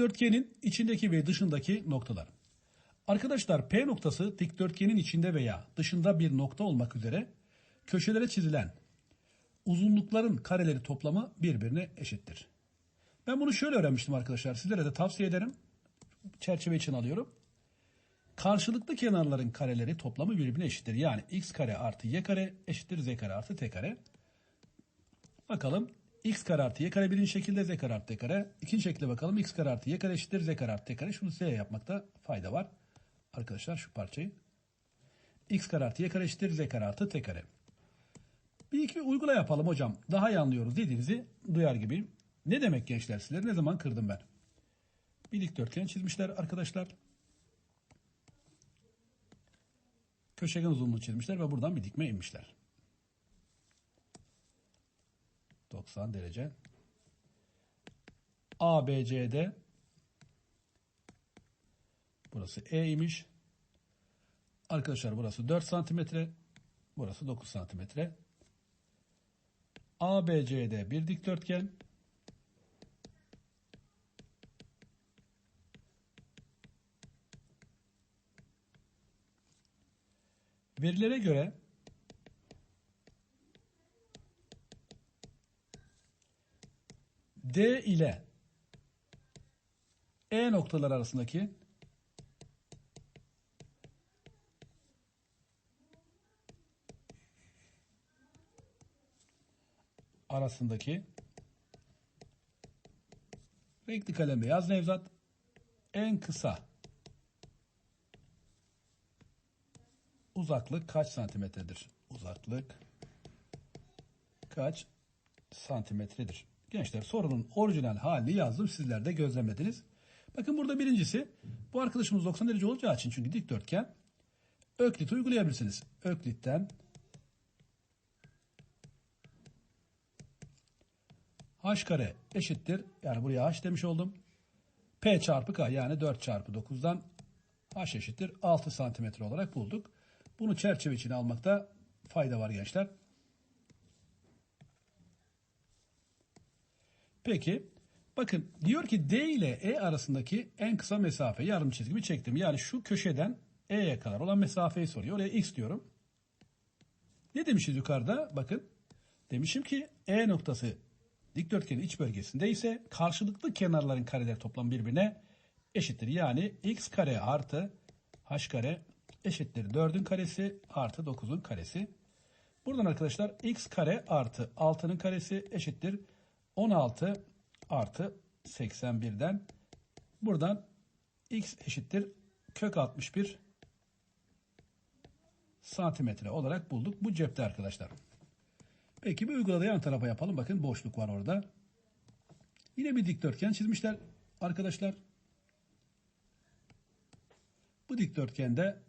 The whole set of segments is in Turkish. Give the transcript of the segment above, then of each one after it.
Dikdörtgenin içindeki ve dışındaki noktalar. Arkadaşlar P noktası dikdörtgenin içinde veya dışında bir nokta olmak üzere köşelere çizilen uzunlukların kareleri toplamı birbirine eşittir. Ben bunu şöyle öğrenmiştim arkadaşlar. Sizlere de tavsiye ederim. Çerçeve için alıyorum. Karşılıklı kenarların kareleri toplamı birbirine eşittir. Yani x kare artı y kare eşittir z kare artı t kare. Bakalım x kare artı y kare birinci şekilde z kare artı t kare. İkinci şekilde bakalım x kare artı y kare eşittir z kare artı t kare. Şunu size yapmakta fayda var. Arkadaşlar şu parçayı. x kare artı y kare eşittir z kare artı t kare. Bir iki uygula yapalım hocam. Daha iyi anlıyoruz dediğinizi duyar gibi. Ne demek gençler sizleri ne zaman kırdım ben? Bir dikdörtgen çizmişler arkadaşlar. Köşegen uzunluğu çizmişler ve buradan bir dikme inmişler. 90 derece. ABCD burası E imiş. Arkadaşlar burası 4 santimetre. Burası 9 santimetre. ABCD bir dikdörtgen. Verilere göre D ile E noktalar arasındaki arasındaki renkli kalemle yaz Nevzat en kısa uzaklık kaç santimetredir? Uzaklık kaç santimetredir? Gençler sorunun orijinal halini yazdım. Sizler de gözlemlediniz. Bakın burada birincisi bu arkadaşımız 90 derece olacağı için çünkü dikdörtgen Öklit uygulayabilirsiniz. Öklit'ten h kare eşittir. Yani buraya h demiş oldum. P çarpı K yani 4 çarpı 9'dan h eşittir 6 santimetre olarak bulduk. Bunu çerçeve içine almakta fayda var gençler. Peki bakın diyor ki D ile E arasındaki en kısa mesafe yarım çizgimi çektim. Yani şu köşeden E'ye kadar olan mesafeyi soruyor. Oraya x diyorum. Ne demişiz yukarıda? Bakın demişim ki E noktası dikdörtgenin iç bölgesinde ise karşılıklı kenarların kareleri toplam birbirine eşittir. Yani x kare artı h kare eşittir 4'ün karesi artı 9'un karesi. Buradan arkadaşlar x kare artı 6'nın karesi eşittir 16 artı 81'den buradan x eşittir kök 61 santimetre olarak bulduk. Bu cepte arkadaşlar. Peki bir uyguladığı yan tarafa yapalım. Bakın boşluk var orada. Yine bir dikdörtgen çizmişler arkadaşlar. Bu dikdörtgende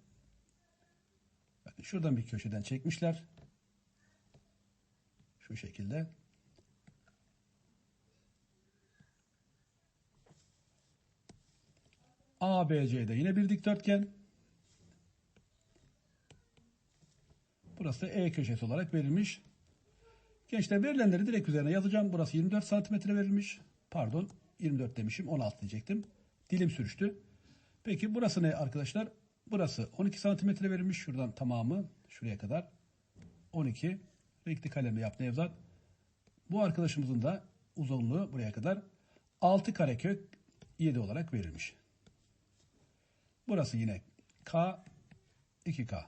şuradan bir köşeden çekmişler. Şu şekilde. ABC'de yine bir dikdörtgen. Burası E köşesi olarak verilmiş. Gençler verilenleri direkt üzerine yazacağım. Burası 24 santimetre verilmiş. Pardon 24 demişim 16 diyecektim. Dilim sürüştü. Peki burası ne arkadaşlar? Burası 12 santimetre verilmiş. Şuradan tamamı şuraya kadar. 12. Renkli kalemle yap Nevzat. Bu arkadaşımızın da uzunluğu buraya kadar 6 karekök 7 olarak verilmiş. Burası yine K 2K.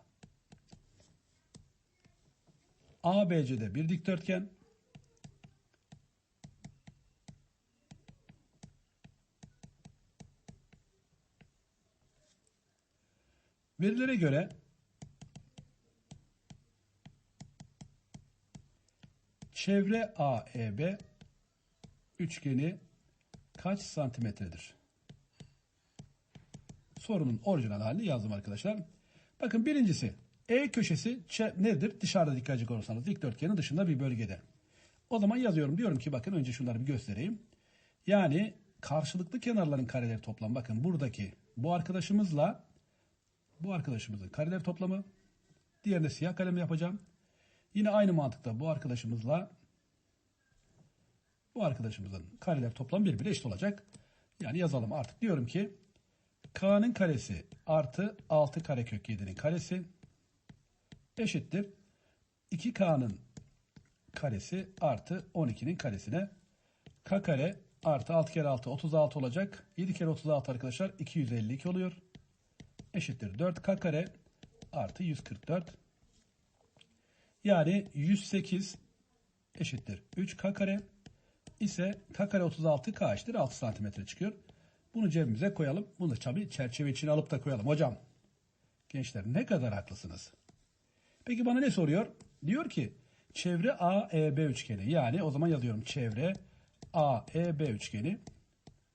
ABC'de bir dikdörtgen. Verilere göre çevre AEB üçgeni kaç santimetredir? Sorunun orijinal halini yazdım arkadaşlar. Bakın birincisi E köşesi nedir? Dışarıda dikkat olursanız dikdörtgenin dışında bir bölgede. O zaman yazıyorum. Diyorum ki bakın önce şunları bir göstereyim. Yani karşılıklı kenarların kareleri toplam. Bakın buradaki bu arkadaşımızla bu arkadaşımızın kareleri toplamı. Diğerine siyah kalem yapacağım. Yine aynı mantıkta bu arkadaşımızla bu arkadaşımızın kareler toplam birbirine eşit olacak. Yani yazalım artık. Diyorum ki K'nın karesi artı 6 karekök 7'nin karesi eşittir. 2K'nın karesi artı 12'nin karesine K kare artı 6 kere 6 36 olacak. 7 kere 36 arkadaşlar 252 oluyor. Eşittir 4K kare artı 144. Yani 108 eşittir 3K kare ise K kare 36 K eşittir 6 santimetre çıkıyor. Bunu cebimize koyalım. Bunu da tabii çerçeve içine alıp da koyalım. Hocam gençler ne kadar haklısınız. Peki bana ne soruyor? Diyor ki çevre AEB üçgeni. Yani o zaman yazıyorum çevre AEB üçgeni.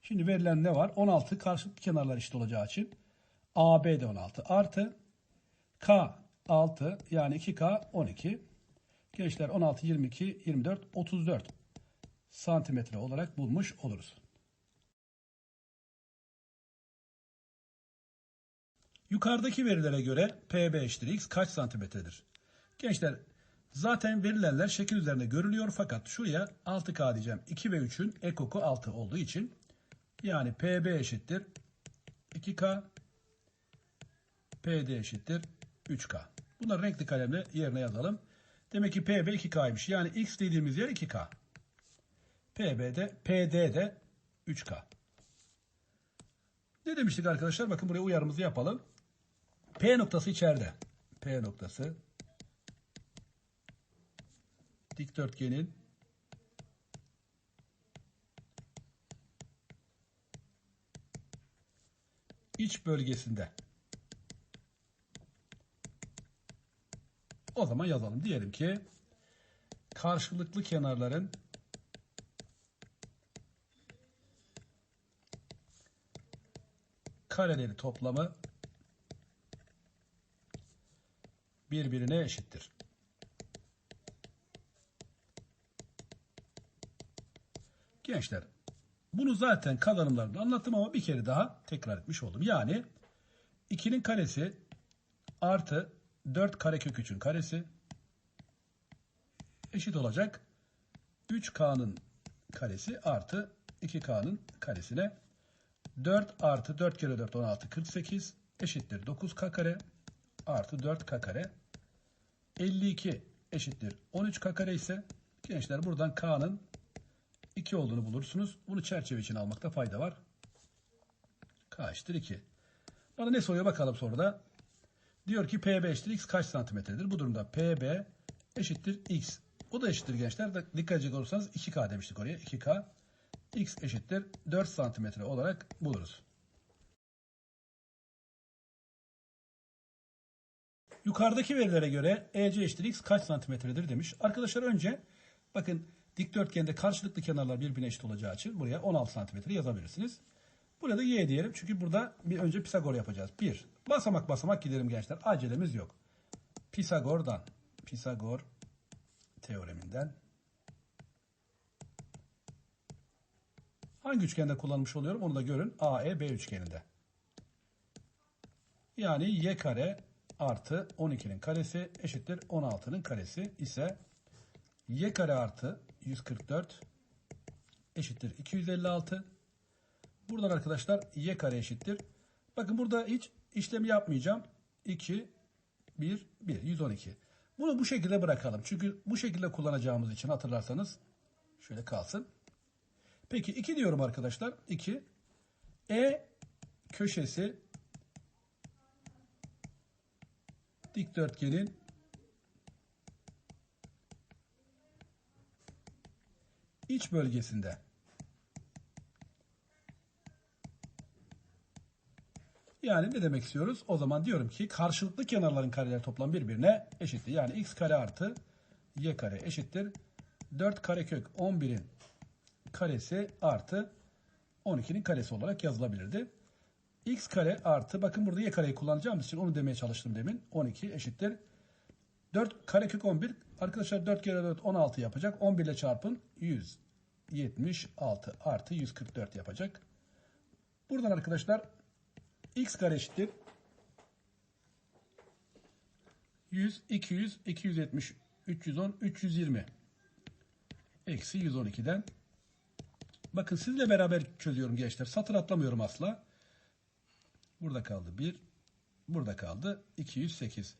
Şimdi verilen ne var? 16 karşılıklı kenarlar eşit olacağı için AB de 16 artı K 6 yani 2K 12. Gençler 16, 22, 24, 34 santimetre olarak bulmuş oluruz. Yukarıdaki verilere göre PB eşittir x kaç santimetredir? Gençler zaten verilenler şekil üzerinde görülüyor fakat şuraya 6K diyeceğim. 2 ve 3'ün ekoku 6 olduğu için yani PB eşittir 2K PD eşittir 3K. Bunları renkli kalemle yerine yazalım. Demek ki PB 2K'ymış. Yani X dediğimiz yer 2K. PB'de, PD'de 3K. Ne demiştik arkadaşlar? Bakın buraya uyarımızı yapalım. P noktası içeride. P noktası dikdörtgenin iç bölgesinde. O zaman yazalım. Diyelim ki karşılıklı kenarların kareleri toplamı birbirine eşittir. Gençler bunu zaten kazanımlarında anlattım ama bir kere daha tekrar etmiş oldum. Yani 2'nin karesi artı 4 karekök 3'ün karesi eşit olacak 3K'nın karesi artı 2K'nın karesine 4 artı 4 kere 4 16 48 eşittir 9K kare artı 4K kare 52 eşittir 13K kare ise gençler buradan K'nın 2 olduğunu bulursunuz. Bunu çerçeve için almakta fayda var. K eşittir 2. Bana ne soruyor bakalım soruda. Diyor ki PB eşittir X kaç santimetredir? Bu durumda PB eşittir X. O da eşittir gençler. Dikkat edecek olursanız 2K demiştik oraya. 2K. X eşittir 4 santimetre olarak buluruz. Yukarıdaki verilere göre EC eşittir X kaç santimetredir demiş. Arkadaşlar önce bakın dikdörtgende karşılıklı kenarlar birbirine eşit olacağı için buraya 16 santimetre yazabilirsiniz. Burada Y diyelim çünkü burada bir önce Pisagor yapacağız. 1. Basamak basamak gidelim gençler. Acelemiz yok. Pisagor'dan, Pisagor teoreminden hangi üçgende kullanmış oluyorum onu da görün. AEB üçgeninde. Yani y kare artı 12'nin karesi eşittir 16'nın karesi ise y kare artı 144 eşittir 256. Buradan arkadaşlar y kare eşittir. Bakın burada hiç işlemi yapmayacağım. 2, 1, 1, 112. Bunu bu şekilde bırakalım. Çünkü bu şekilde kullanacağımız için hatırlarsanız şöyle kalsın. Peki 2 diyorum arkadaşlar. 2. E köşesi dikdörtgenin iç bölgesinde. Yani ne demek istiyoruz? O zaman diyorum ki karşılıklı kenarların kareleri toplam birbirine eşittir. Yani x kare artı y kare eşittir. 4 karekök 11'in karesi artı 12'nin karesi olarak yazılabilirdi. X kare artı bakın burada y kareyi kullanacağımız için onu demeye çalıştım demin. 12 eşittir. 4 karekök 11 arkadaşlar 4 kere 4 16 yapacak. 11 ile çarpın 176 artı 144 yapacak. Buradan arkadaşlar x kare eşittir 100, 200, 270, 310, 320 eksi 112'den Bakın sizle beraber çözüyorum gençler. Satır atlamıyorum asla. Burada kaldı 1. Burada kaldı 208.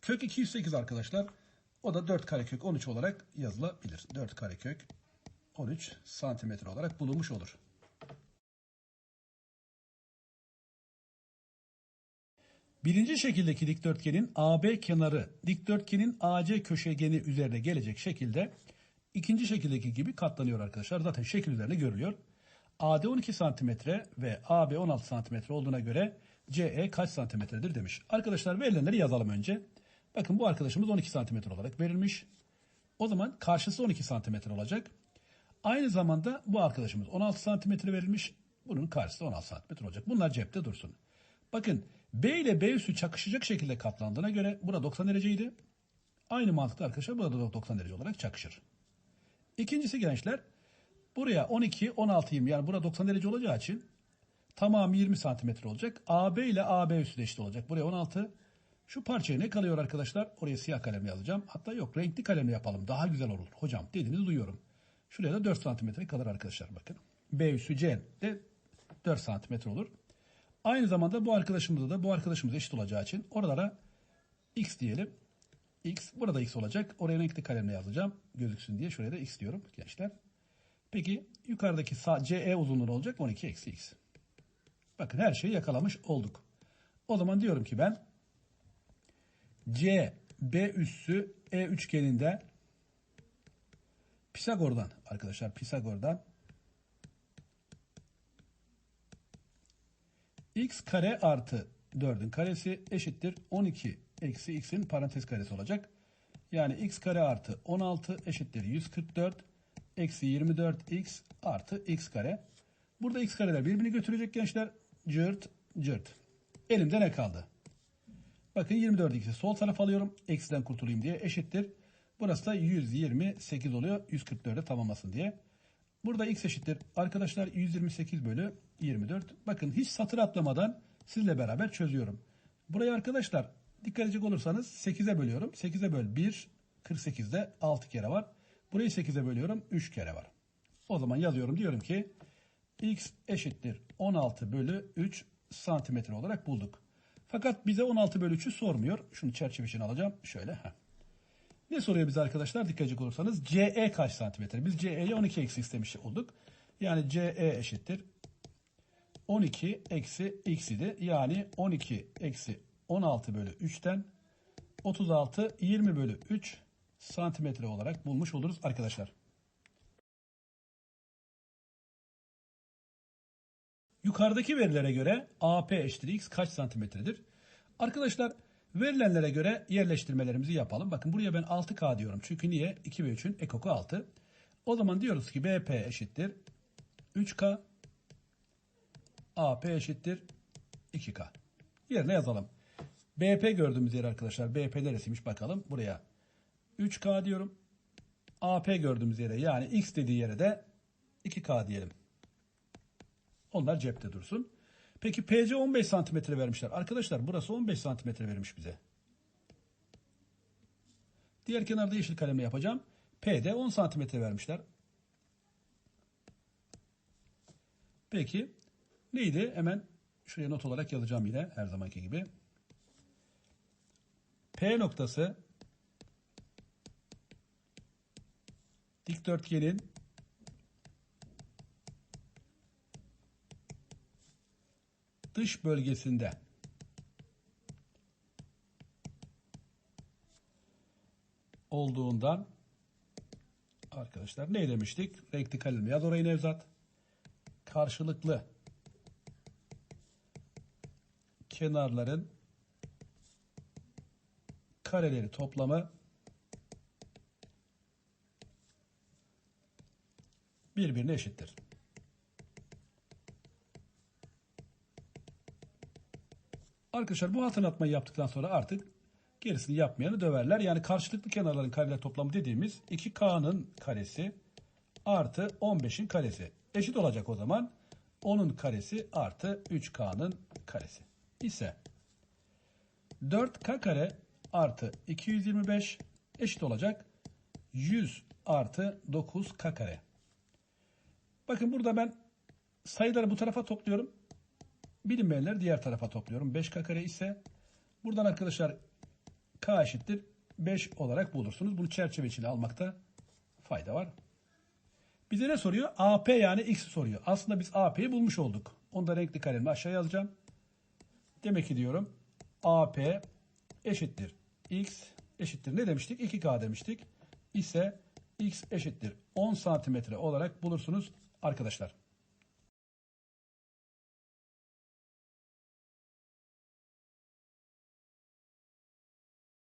Kök 208 arkadaşlar. O da 4 karekök 13 olarak yazılabilir. 4 karekök 13 santimetre olarak bulunmuş olur. Birinci şekildeki dikdörtgenin AB kenarı dikdörtgenin AC köşegeni üzerine gelecek şekilde ikinci şekildeki gibi katlanıyor arkadaşlar. Zaten şekil üzerinde görülüyor. AD 12 santimetre ve AB 16 santimetre olduğuna göre CE kaç santimetredir demiş. Arkadaşlar verilenleri yazalım önce. Bakın bu arkadaşımız 12 santimetre olarak verilmiş. O zaman karşısı 12 santimetre olacak. Aynı zamanda bu arkadaşımız 16 santimetre verilmiş. Bunun karşısı 16 santimetre olacak. Bunlar cepte dursun. Bakın B ile B üssü çakışacak şekilde katlandığına göre burada 90 dereceydi. Aynı mantıkla arkadaşlar burada da 90 derece olarak çakışır. İkincisi gençler buraya 12, 16 yani burada 90 derece olacağı için tamamı 20 santimetre olacak. AB ile AB üssü de eşit olacak. Buraya 16. Şu parçaya ne kalıyor arkadaşlar? Oraya siyah kalemle yazacağım. Hatta yok renkli kalemle yapalım. Daha güzel olur. Hocam dediğinizi duyuyorum. Şuraya da 4 santimetre kalır arkadaşlar bakın. B üssü C de 4 santimetre olur. Aynı zamanda bu arkadaşımızda da bu arkadaşımız eşit olacağı için oralara x diyelim. x burada x olacak. Oraya renkli kalemle yazacağım. Gözüksün diye şuraya da x diyorum gençler. Peki yukarıdaki sağ, CE uzunluğu olacak 12 eksi x. Bakın her şeyi yakalamış olduk. O zaman diyorum ki ben C, B üssü E üçgeninde Pisagor'dan arkadaşlar Pisagor'dan x kare artı 4'ün karesi eşittir 12 eksi x'in parantez karesi olacak. Yani x kare artı 16 eşittir 144 eksi 24x artı x kare. Burada x kareler birbirini götürecek gençler. Cırt cırt. Elimde ne kaldı? Bakın 24 x'i sol tarafa alıyorum. Eksiden kurtulayım diye eşittir. Burası da 128 oluyor. 144'e tamamlasın diye. Burada x eşittir. Arkadaşlar 128 bölü 24. Bakın hiç satır atlamadan sizle beraber çözüyorum. Burayı arkadaşlar dikkat edecek olursanız 8'e bölüyorum. 8'e böl 1, 48'de 6 kere var. Burayı 8'e bölüyorum 3 kere var. O zaman yazıyorum diyorum ki x eşittir 16 bölü 3 santimetre olarak bulduk. Fakat bize 16 bölü 3'ü sormuyor. Şunu çerçevesini alacağım. Şöyle. Heh. Ne soruyor bize arkadaşlar? Dikkat edecek olursanız CE kaç santimetre? Biz CE'ye 12 eksi istemiş olduk. Yani CE eşittir 12 eksi x idi. Yani 12 eksi 16 bölü 3'ten 36 20 bölü 3 santimetre olarak bulmuş oluruz arkadaşlar. Yukarıdaki verilere göre AP eşittir x kaç santimetredir? Arkadaşlar verilenlere göre yerleştirmelerimizi yapalım. Bakın buraya ben 6K diyorum. Çünkü niye? 2 ve 3'ün ekoku 6. O zaman diyoruz ki BP eşittir 3K. AP eşittir 2K. Yerine yazalım. BP gördüğümüz yer arkadaşlar. BP neresiymiş bakalım. Buraya 3K diyorum. AP gördüğümüz yere yani X dediği yere de 2K diyelim. Onlar cepte dursun. Peki PC 15 santimetre vermişler. Arkadaşlar burası 15 santimetre vermiş bize. Diğer kenarda yeşil kalemle yapacağım. PD 10 santimetre vermişler. Peki neydi? Hemen şuraya not olarak yazacağım yine her zamanki gibi. P noktası dikdörtgenin dış bölgesinde olduğundan arkadaşlar ne demiştik? Renkli kalemle yaz orayı Nevzat. Karşılıklı kenarların kareleri toplamı birbirine eşittir. Arkadaşlar bu hatırlatmayı yaptıktan sonra artık gerisini yapmayanı döverler. Yani karşılıklı kenarların kareler toplamı dediğimiz 2K'nın karesi artı 15'in karesi. Eşit olacak o zaman. 10'un karesi artı 3K'nın karesi. ise 4K kare artı 225 eşit olacak 100 artı 9K kare. Bakın burada ben sayıları bu tarafa topluyorum. Bilinmeyenleri diğer tarafa topluyorum. 5k kare ise buradan arkadaşlar k eşittir 5 olarak bulursunuz. Bunu çerçeve içine almakta fayda var. Bize ne soruyor? AP yani x soruyor. Aslında biz AP'yi bulmuş olduk. Onu da renkli kalemle aşağı yazacağım. Demek ki diyorum AP eşittir x eşittir ne demiştik? 2K demiştik. İse x eşittir 10 santimetre olarak bulursunuz arkadaşlar.